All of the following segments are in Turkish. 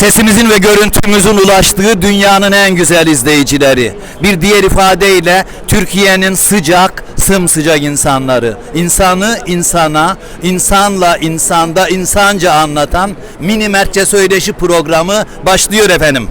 Sesimizin ve görüntümüzün ulaştığı dünyanın en güzel izleyicileri. Bir diğer ifadeyle Türkiye'nin sıcak, sımsıcak insanları. İnsanı insana, insanla insanda insanca anlatan Mini Mertçe Söyleşi programı başlıyor efendim.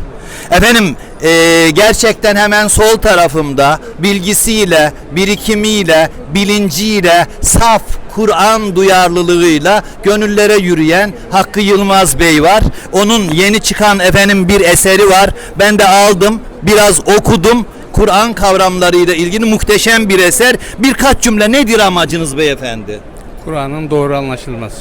Efendim eee, gerçekten hemen sol tarafımda bilgisiyle, birikimiyle, bilinciyle, saf Kur'an duyarlılığıyla gönüllere yürüyen Hakkı Yılmaz Bey var. Onun yeni çıkan efendim bir eseri var. Ben de aldım, biraz okudum. Kur'an kavramlarıyla ilgili muhteşem bir eser. Birkaç cümle nedir amacınız beyefendi? Kur'an'ın doğru anlaşılması.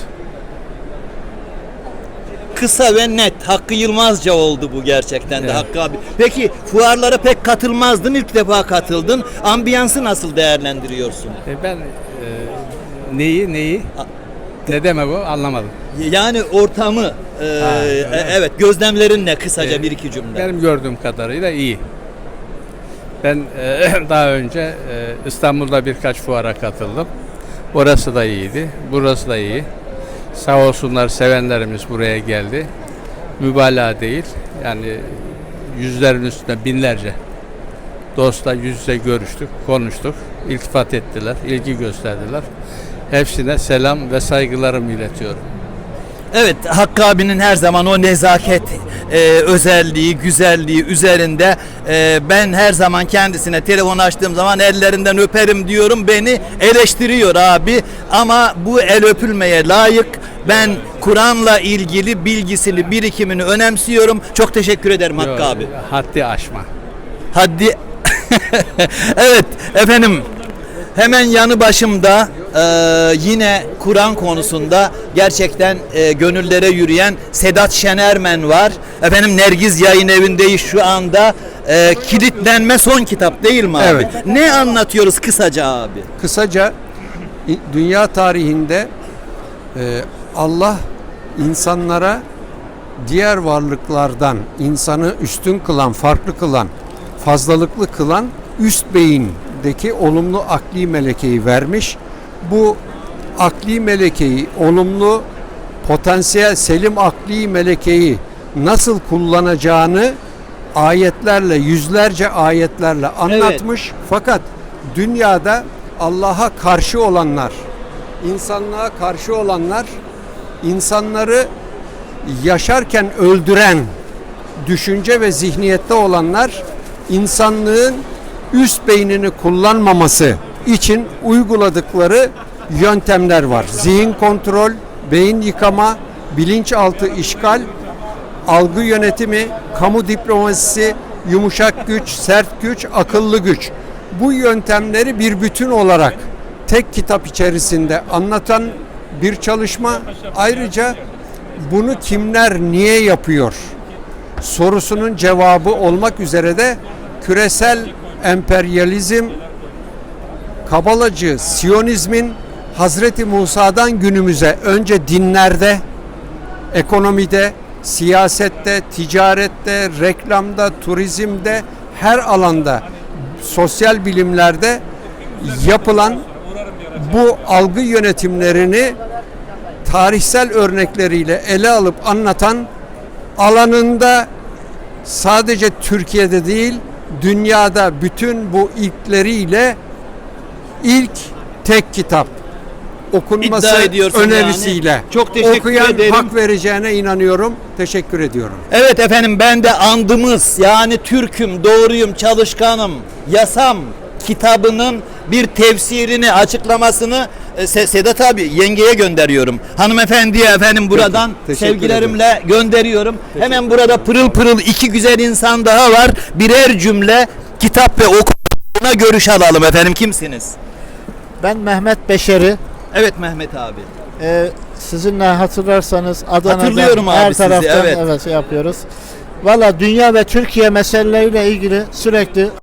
Kısa ve net. Hakkı Yılmazca oldu bu gerçekten de Evet. Hakkı abi. Peki fuarlara pek katılmazdın. ilk defa katıldın. Ambiyansı nasıl değerlendiriyorsun? E ben e, neyi neyi ne demek o anlamadım. Yani ortamı e, mi? e, evet gözlemlerin ne kısaca Evet. bir iki cümle. Benim gördüğüm kadarıyla iyi. Ben e, daha önce e, İstanbul'da birkaç fuara katıldım. Orası da iyiydi. Burası da iyi. Sağ olsunlar sevenlerimiz buraya geldi. Mübalağa değil. Yani yüzlerin üstünde binlerce dostla yüz yüze görüştük, konuştuk. İltifat ettiler, ilgi gösterdiler. Hepsine selam ve saygılarımı iletiyorum. Evet Hakkı abinin her zaman o nezaket e, özelliği, güzelliği üzerinde e, ben her zaman kendisine telefon açtığım zaman ellerinden öperim diyorum. Beni eleştiriyor abi ama bu el öpülmeye layık. Ben Kur'an'la ilgili bilgisini, birikimini önemsiyorum. Çok teşekkür ederim Hakkı Yo, abi. Haddi aşma. Hadi. evet efendim. Hemen yanı başımda e, yine Kur'an konusunda gerçekten e, gönüllere yürüyen Sedat Şenermen var. Efendim Nergiz Yayın Evi'ndeyiz şu anda. E, kilitlenme son kitap değil mi abi? Evet. Ne anlatıyoruz kısaca abi? Kısaca dünya tarihinde e, Allah insanlara diğer varlıklardan insanı üstün kılan, farklı kılan, fazlalıklı kılan üst beyindeki olumlu akli melekeyi vermiş. Bu akli melekeyi, olumlu potansiyel selim akli melekeyi nasıl kullanacağını ayetlerle, yüzlerce ayetlerle anlatmış. Fakat dünyada Allah'a karşı olanlar, insanlığa karşı olanlar, insanları yaşarken öldüren düşünce ve zihniyette olanlar insanlığın üst beynini kullanmaması için uyguladıkları yöntemler var. Zihin kontrol, beyin yıkama, bilinçaltı işgal, algı yönetimi, kamu diplomasisi, yumuşak güç, sert güç, akıllı güç. Bu yöntemleri bir bütün olarak tek kitap içerisinde anlatan bir çalışma. Ayrıca bunu kimler niye yapıyor sorusunun cevabı olmak üzere de küresel emperyalizm, kabalacı, siyonizmin Hazreti Musa'dan günümüze önce dinlerde, ekonomide, siyasette, ticarette, reklamda, turizmde, her alanda, sosyal bilimlerde yapılan bu algı yönetimlerini tarihsel örnekleriyle ele alıp anlatan alanında sadece Türkiye'de değil dünyada bütün bu ilkleriyle ilk tek kitap okunması önerisiyle yani. Çok teşekkür okuyan ederim. hak vereceğine inanıyorum. Teşekkür ediyorum. Evet efendim ben de andımız yani Türk'üm, doğruyum, çalışkanım, yasam kitabının bir tefsirini, açıklamasını e, Se- Sedat abi yengeye gönderiyorum. Hanımefendiye efendim buradan teşekkür sevgilerimle gönderiyorum. Hemen burada pırıl pırıl iki güzel insan daha var. Birer cümle kitap ve okuma görüş alalım efendim. Kimsiniz? Ben Mehmet Beşeri. Evet Mehmet abi. Ee, sizinle hatırlarsanız Adana'da Hatırlıyorum abi her sizi, taraftan evet. evet şey yapıyoruz. Valla dünya ve Türkiye meseleleriyle ilgili sürekli